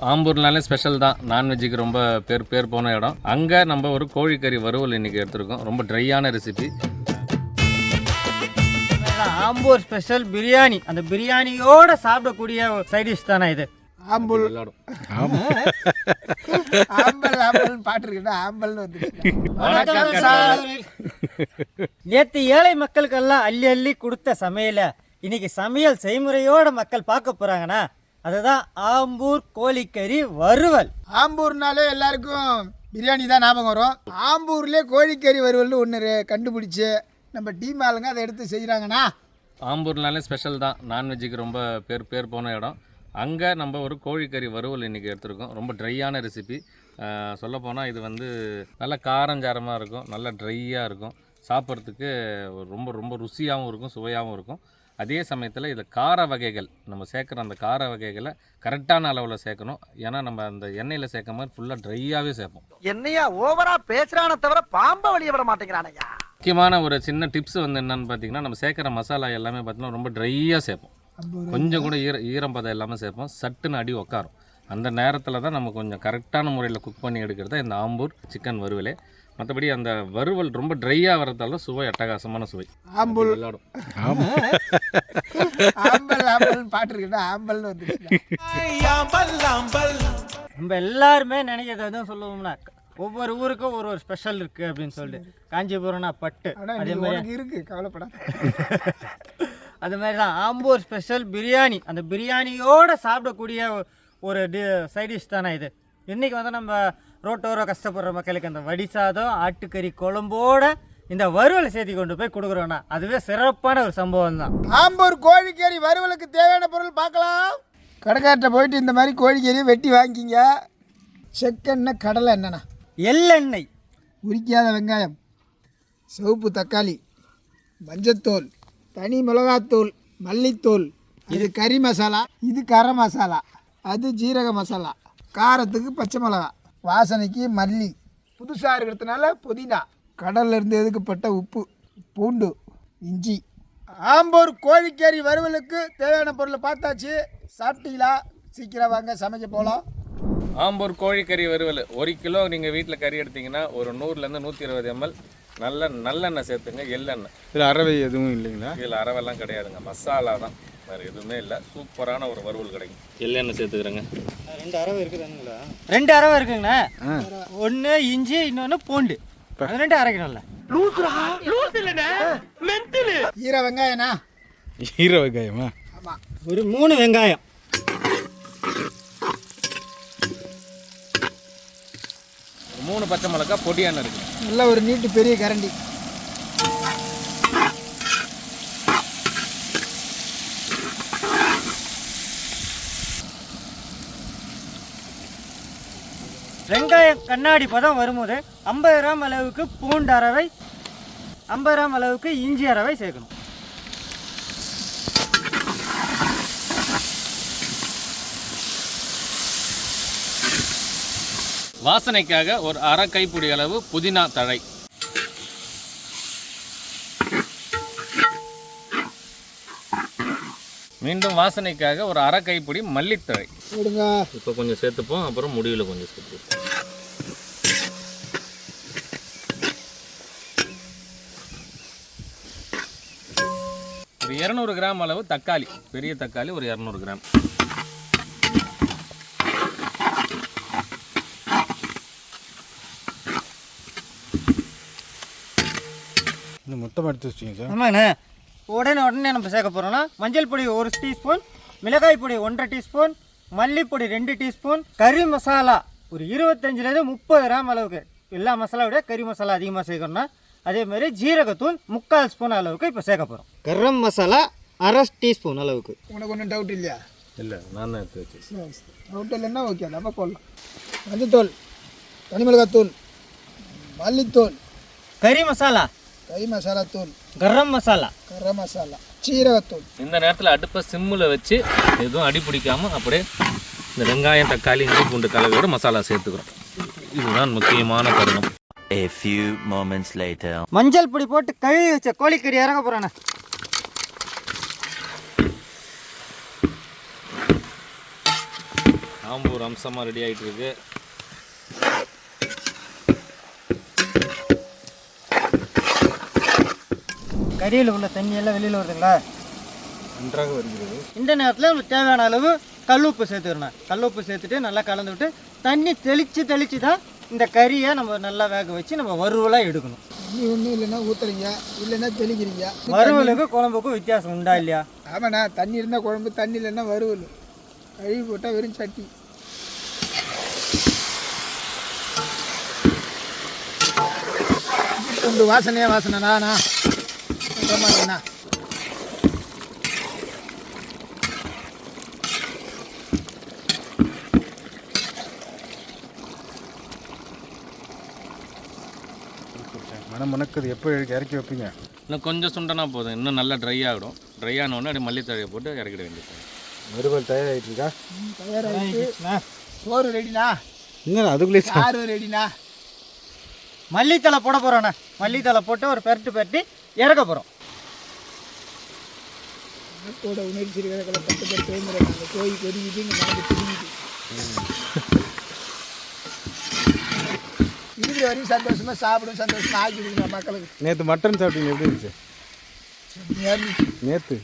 ஆம்பூர்னாலே special தான். நான்வெஜ்ஜுக்கு ரொம்ப பேர் பேர் போன இடம். அங்கே நம்ம ஒரு கோழிக்கறி வறுவல் இன்னைக்கு எடுத்திருக்கோம். ரொம்ப ட்ரையான ரெசிபி ஆம்பூர் ஸ்பெஷல் பிரியாணி. அந்த பிரியாணியோட சாப்பிடக்கூடிய சைட் டிஷ் தானே இது? ஆம்பல். விளையாடும் ஆம்பல். ஆம்பல் பாட்டு இருக்குன்னா வணக்கம் சார். நேத்து ஏழை மக்களுக்கெல்லாம் அள்ளி அள்ளி கொடுத்த சமையல இன்னைக்கு சமையல் செய்முறையோட மக்கள் பார்க்க போறாங்கன்னா அதுதான் ஆம்பூர் கோழிக்கறி வறுவல். ஆம்பூர்னாலே எல்லாருக்கும் பிரியாணி தான் ஞாபகம் வரும். ஆம்பூர்லேயே கோழிக்கறி வறுவல்னு ஒன்று கண்டுபிடிச்சு நம்ம டீம் ஆளுங்க அதை எடுத்து செய்கிறாங்கண்ணா ஆம்பூர்னாலே ஸ்பெஷல் தான். நான்வெஜ்ஜுக்கு ரொம்ப பேர் பேர் போன இடம். அங்கே நம்ம ஒரு கோழிக்கறி வறுவல் இன்னைக்கு எடுத்திருக்கோம். ரொம்ப ட்ரையான ரெசிபி சொல்லப்போனால் இது வந்து நல்ல காரஞ்சாரமாக இருக்கும். நல்ல ட்ரையாக இருக்கும். சாப்பிட்றதுக்கு ரொம்ப ரொம்ப ருசியாகவும் இருக்கும் சுவையாகவும் இருக்கும். அதே சமயத்தில் இதில் கார வகைகள் நம்ம சேர்க்குற அந்த கார வகைகளை கரெக்டான அளவில் சேர்க்கணும். ஏன்னா நம்ம அந்த எண்ணெயில் சேர்க்கும் போது ஃபுல்லாக ட்ரையாகவே சேர்ப்போம். என்னையா ஓவரா பேசுறான தவிர பாம்ப வெளிய விட மாட்டேங்கிறானய்யா முக்கியமான ஒரு சின்ன டிப்ஸ் வந்து என்னன்னு பார்த்தீங்கன்னா நம்ம சேர்க்குற மசாலா எல்லாமே பார்த்தீங்கன்னா ரொம்ப ட்ரையாக சேர்ப்போம். கொஞ்சம் கூட ஈர ஈரப்பதம் இல்லாமல் சேர்ப்போம். சட்டுன்னு அடி உக்காரும். அந்த நேரத்தில் தான் நம்ம கொஞ்சம் கரெக்டான முறையில் குக் பண்ணி எடுக்கிறது இந்த ஆம்பூர் சிக்கன் வறுவலே. மற்றபடி அந்த வறுவல் ரொம்ப ட்ரையாக வரதால சுவை அட்டகாசமான சுவை. ஆம்பூர் விளையாடும் ஆம்பல் ஆம்பல் பாட்டு இருக்குன்னா ஆம்பல்னு வந்துருச்சு நம்ம எல்லாருமே நினைக்கிறது எதுவும் சொல்லுவோம்னா ஒவ்வொரு ஊருக்கும் ஒரு ஒரு ஸ்பெஷல் இருக்கு அப்படின்னு சொல்லிட்டு. காஞ்சிபுரம்னா பட்டு. அதே மாதிரி இருக்கு கவலைப்படாத. அது மாதிரி தான் ஆம்பூர் ஸ்பெஷல் பிரியாணி. அந்த பிரியாணியோட சாப்பிடக்கூடிய ஒரு டி சைட் டிஷ் தானே இது. இன்றைக்கி வந்து நம்ம ரோட்டோர கஷ்டப்படுற மக்களுக்கு அந்த வடி சாதம் ஆட்டுக்கறி குழம்போட இந்த வறுவலை சேர்த்தி கொண்டு போய் கொடுக்குறோன்னா அதுவே சிறப்பான ஒரு சம்பவம் தான் ஆம்பூர் கோழிக்கறி வறுவலுக்கு தேவையான பொருள் பார்க்கலாம். கடைக்கார்ட்ட போயிட்டு இந்த மாதிரி கோழிக்கறியை வெட்டி வாங்கிக்கிங்க செக்கெண்ணெய் கடலை எண்ணெண்ணா எள்ளெண்ணெய். உரிக்காத வெங்காயம் சிவப்பு தக்காளி மஞ்சத்தூள் தனி மிளகாத்தூள் மல்லித்தூள் இது கறி மசாலா இது கரம் மசாலா அது ஜீரக மசாலா. காரத்துக்கு பச்சை மிளகா வாசனைக்கு மல்லி. புதுசாக இருக்கிறதுனால புதினா. கடல்ல இருந்து எதுக்கப்பட்ட உப்பு பூண்டு இஞ்சி. ஆம்பூர் கோழிக்கறி வறுவலுக்கு தேவையான பொருளை பார்த்தாச்சு. சாப்பிட்டீங்களா? சீக்கிரம் வாங்க சமைக்க போகலாம் ஆம்பூர் கோழிக்கறி வறுவல். ஒரு கிலோ நீங்கள் வீட்டில் கறி எடுத்தீங்கன்னா ஒரு நூறுலேருந்து நூற்றி இருபது எம்எல் நல்ல நல்லெண்ணெய் சேர்த்துங்க எள்ளெண்ணெய். இதில் அறவை எதுவும் இல்லைங்களா? இதில் அரவெல்லாம் கிடையாதுங்க. மசாலா தான். வேறு எதுவுமே இல்லை. சூப்பரான ஒரு வறுவல் கிடைக்கும் எள்ளெண்ணெய் சேர்த்துக்கிறேங்க. ரெண்டு அரவை இருக்குதுங்களா ரெண்டு அரவை இருக்குங்கண்ணா. ஒன்று இஞ்சி இன்னொன்று பூண்டு. அது ரெண்டு அரைக்கணும்ல. ஈர வெங்காயண்ணா ஈர வெங்காயமா? ஆமாம் ஒரு மூணு வெங்காயம். மூணு பச்சை மிளகா பொடியான இருக்குது நல்ல ஒரு நீட்டு பெரிய கரண்டி. வெங்காயம் கண்ணாடி பதம் வரும்போது ஐம்பது கிராம் அளவுக்கு பூண்டு அரவை ஐம்பது கிராம் அளவுக்கு இஞ்சி அரவை சேர்க்கணும். வாசனைக்காக ஒரு அரை கைப்பிடி அளவு புதினா தழை. மீண்டும் வாசனைக்காக ஒரு அரை கைப்பிடி மல்லித்தழை. விடுங்க இப்போ கொஞ்சம் சேர்த்துப்போம் அப்புறம் முடிவில் கொஞ்சம் சேர்த்துப்போம். ஒரு இரநூறு கிராம் அளவு தக்காளி பெரிய தக்காளி ஒரு இரநூறு கிராம். இன்னும் மொத்தமாக எடுத்து வச்சிங்க சார். ஆமாண்ணே உடனே உடனே நம்ம சேர்க்க போகிறோம்னா மஞ்சள் பொடி ஒரு டீஸ்பூன் மிளகாய் பொடி ஒன்றரை டீஸ்பூன் மல்லிப்பொடி ரெண்டு டீஸ்பூன் கறி மசாலா ஒரு இருபத்தஞ்சிலேருந்து முப்பது கிராம் அளவுக்கு. எல்லா மசாலா விட கறி மசாலா அதிகமாக சேர்க்கணும்னா அதே மாதிரி ஜீரகத்தூள் முக்கால் ஸ்பூன் அளவுக்கு இப்போ சேர்க்க போகிறோம் கரம் மசாலா அரை டீஸ்பூன் அளவுக்கு. உனக்கு ஒன்றும் டவுட் இல்லையா? இல்லை நான் தான் எடுத்து வச்சு டவுட் இல்லைன்னா ஓகே நம்ம போடலாம். மஞ்சத்தூள் தனி மிளகாத்தூள் மல்லித்தூள் கறி மசாலா. கறி மசாலா தூள் கரம் மசாலா. கரம் மசாலா. சீரகத்தூள் இந்த நேரத்தில் அடுப்பை சிம்மில் வச்சு எதுவும் அடி பிடிக்காம அப்படியே இந்த வெங்காயம் தக்காளி இஞ்சி பூண்டு கலவையோட மசாலா சேர்த்துக்கிறோம். இதுதான் முக்கியமான தருணம். A few moments later. மஞ்சள் பொடி போட்டு கழுவி வச்ச கோழிக்கறி இறக்க போகிறேண்ணே ஆம்பூர் அம்சமாக ரெடி ஆகிட்டு இருக்கு. கறியில் உள்ள தண்ணி எல்லாம் வெளியில் வருதுங்களா? நன்றாக வருகிறது. இந்த நேரத்தில் நமக்கு தேவையான அளவு கல்லுப்பு சேர்த்துக்கணும். கல்லுப்பு சேர்த்துட்டு நல்லா கலந்து விட்டு தண்ணி தெளித்து தெளித்து தான் இந்த கறியை நம்ம நல்லா வேக வச்சு நம்ம வறுவலாக எடுக்கணும். ஒன்றும் இல்லைன்னா ஊற்றுறீங்க இல்லைன்னா தெளிக்கிறீங்க. வறுவலுக்கும் குழம்புக்கும் வித்தியாசம் உண்டா இல்லையா? ஆமாண்ணா தண்ணி இருந்தால் குழம்பு தண்ணி இல்லைன்னா வறுவல். கழுவி போட்டால் வெறும் சட்டி. கொண்டு வாசனையா வாசனைண்ணா பிரமாதம்ண்ணா மனம் மணக்குது எப்போ இறக்கி வைப்பீங்க? இன்னும் கொஞ்சம் சுண்டனா போதும். இன்னும் நல்லா ட்ரை ஆகிடும். ட்ரை ஆனோடனே அப்படியே மல்லித்தழையை போட்டு இறக்கிட வேண்டியது மறுபல் தயாராகிட்டு இருக்கா தயாராகிட்டு சோறு ரெடிண்ணா இன்னும் அதுக்குள்ளே சாறு ரெடிண்ணா மல்லித்தலை போட போகிறோண்ணே மல்லித்தலை போட்டு ஒரு பெரட்டு பெரட்டி இறக்க போகிறோம் கூட உணர்ச்சி இருக்கிற பத்து அந்த கோழி கொதிக்குது இங்கே நாலு திரும்பிது இருக்கிற வரையும் சந்தோஷமா சாப்பிடும் சந்தோஷமா ஆக்கி கொடுங்க மக்களுக்கு. நேற்று மட்டன் சாப்பிட்டீங்க எப்படி இருந்துச்சு? நேற்று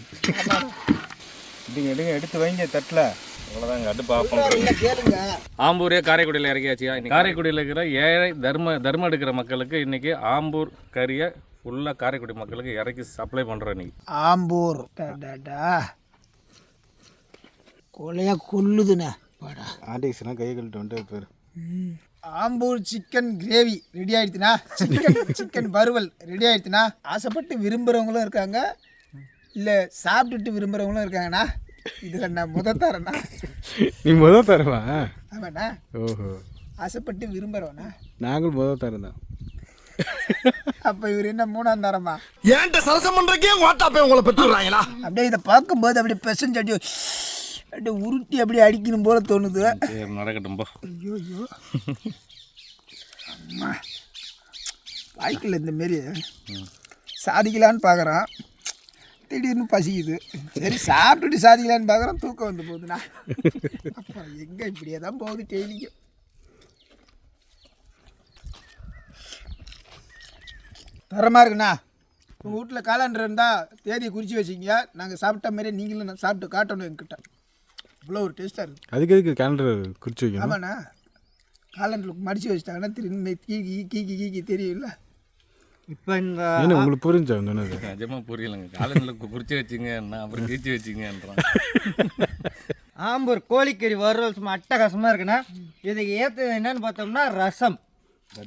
எடுங்க எடுங்க எடுத்து வைங்க தட்டில். ஆம்பூரே காரைக்குடியில் இறக்கியாச்சியா இன்னைக்கு? காரைக்குடியில் இருக்கிற ஏழை தர்ம தர்மம் எடுக்கிற மக்களுக்கு இன்னைக்கு ஆம்பூர் கறியை ஃபுல்லாக காரைக்குடி மக்களுக்கு இறக்கி சப்ளை பண்ணுறோம் இன்னைக்கு ஆம்பூர். டாடா கொலையா கொல்லுதுண்ணே. பாடா ஆண்டிக்ஸ்லாம் கையை கழிட்டு வந்துட்டு பேர் ஆம்பூர் சிக்கன் கிரேவி ரெடி ஆயிடுச்சுனா சிக்கன் சிக்கன் வறுவல் ரெடி ஆயிடுச்சுனா ஆசைப்பட்டு விரும்புகிறவங்களும் இருக்காங்க. இல்லை சாப்பிட்டுட்டு விரும்புகிறவங்களும் இருக்காங்கண்ணா. இதில் நான் முத தரேண்ணா. நீ முதல் தரவா? ஆமாண்ணா. ஓஹோ. ஆசைப்பட்டு விரும்புகிறவண்ணா நாங்களும் முதல் தரம் தான். அப்போ இவர் என்ன மூணாம் தரமா? ஏன்ட்ட சரசம் பண்றக்கே ஓட்டா போய் உங்களை பெற்றுறாங்களா? அப்படியே இதை பார்க்கும்போது அப்படியே பெசஞ்சு அப்படியே அப்படியே உருட்டி அப்படியே அடிக்கணும் போல தோணுது. நடக்கட்டும் போ. ஐயோ ஐயோ. அம்மா. வாய்க்கில் இந்த மாரி. சாதிக்கலான்னு பார்க்குறான். திடீர்னு பசிக்குது. சரி சாப்பிட்டுட்டு சாதிக்கலான்னு பார்க்குறோம் தூக்கம் வந்து போகுதுண்ணா. அப்பா எங்கே இப்படியே தான் போகுது டெய்லிக்கும். தரமாக இருக்குண்ணா. உங்கள் வீட்டில் காலண்டர் இருந்தால் தேதியை குறித்து வச்சிங்க நாங்கள் சாப்பிட்ட மாதிரியே நீங்களும் நான் சாப்பிட்டு காட்டணும் என்கிட்ட. இவ்வளோ ஒரு டேஸ்ட்டாக இருக்குது அதுக்கு எதுக்கு கேலண்டர் குறிச்சு வைக்கணும்? ஆமாண்ணா. காலண்டரில் மடித்து வச்சிட்டாங்கன்னா திரும்பி கீக்கி கீக்கி கீக்கி தெரியும்ல. இப்போ இந்த உங்களுக்கு புரிஞ்சா சொன்னது நிஜமாக புரியலைங்க. காலேஜில் குறித்து வச்சுங்க நான் அப்புறம் கிழிச்சு வச்சுங்கன்றான். ஆம்பூர் கோழிக்கறி வறுவல் சும்மா அட்டகாசமாக இருக்குண்ணா. இதுக்கு ஏற்றது என்னன்னு பார்த்தோம்னா ரசம்.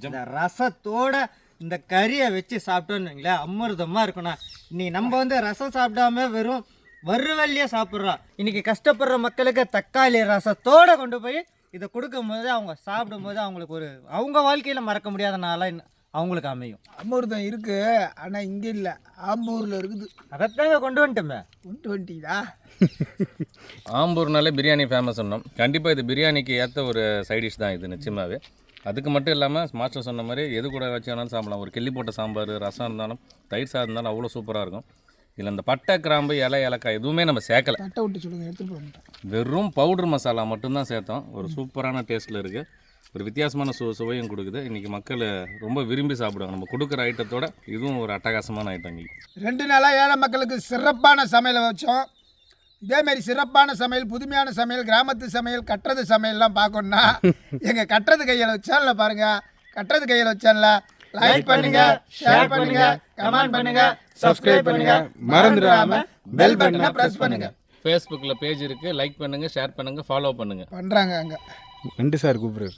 இந்த ரசத்தோட இந்த கறியை வச்சு சாப்பிட்டோன்னு வைங்களேன் அமிர்தமாக இருக்குண்ணா. இன்னைக்கு நம்ம வந்து ரசம் சாப்பிடாம வெறும் வறுவல்லையே சாப்பிட்றோம். இன்னைக்கு கஷ்டப்படுற மக்களுக்கு தக்காளி ரசத்தோட கொண்டு போய் இதை கொடுக்கும்போது அவங்க சாப்பிடும்போது அவங்களுக்கு ஒரு அவங்க வாழ்க்கையில் மறக்க முடியாத நாளாக இன்னும் அவங்களுக்கு அமையும். அமிர்தம் இருக்குது ஆனால் இங்கே இல்லை. ஆம்பூரில் இருக்குது. அதைத்தாங்க கொண்டு வந்துட்டோமே. கொண்டு வந்துட்டீங்களா? ஆம்பூர்னாலே பிரியாணி ஃபேமஸ் சொன்னோம். கண்டிப்பாக இது பிரியாணிக்கு ஏற்ற ஒரு சைட் டிஷ் தான் இது நிச்சயமாகவே அதுக்கு மட்டும் இல்லாமல் மாஸ்டர் சொன்ன மாதிரி எது கூட வச்சு வேணாலும் சாப்பிடலாம். ஒரு கிள்ளி போட்ட சாம்பார் ரசம் இருந்தாலும் தயிர் சாதம் இருந்தாலும் அவ்வளோ சூப்பராக இருக்கும். இதில் இந்த பட்டை கிராம்பு இலை ஏலக்காய் எதுவுமே நம்ம சேர்க்கல. தட்டை விட்டு சொல்லுங்கள் எடுத்துகிட்டு வெறும் பவுடர் மசாலா மட்டும்தான் சேர்த்தோம். ஒரு சூப்பரான டேஸ்ட்டில் இருக்குது ஒரு வித்தியாசமான சு சுவையும் கொடுக்குது. இன்றைக்கி மக்கள் ரொம்ப விரும்பி சாப்பிடுவாங்க. நம்ம கொடுக்குற ஐட்டத்தோட இதுவும் ஒரு அட்டகாசமான ஐட்டம் இன்னைக்கு ரெண்டு நாளாக ஏழை மக்களுக்கு சிறப்பான சமையலை வச்சோம். இதேமாரி சிறப்பான சமையல் புதுமையான சமையல் கிராமத்து சமையல் கட்டுறது சமையல்லாம் பார்க்கணுன்னா எங்கள் கட்டுறது கையில் வச்சால பாருங்க. கட்டுறது கையில் வச்சால லைக் பண்ணுங்க ஷேர் பண்ணுங்க கமெண்ட் பண்ணுங்க சப்ஸ்கிரைப் பண்ணுங்க. மறந்துடாம பெல் பட்டனை ப்ரெஸ் பண்ணுங்க. ஃபேஸ்புக்கில் பேஜ் இருக்குது லைக் பண்ணுங்கள் ஷேர் பண்ணுங்கள் ஃபாலோ பண்ணுங்கள் பண்ணுறாங்க அங்கே. நண்டு சார் கூப்பிடுறாரு.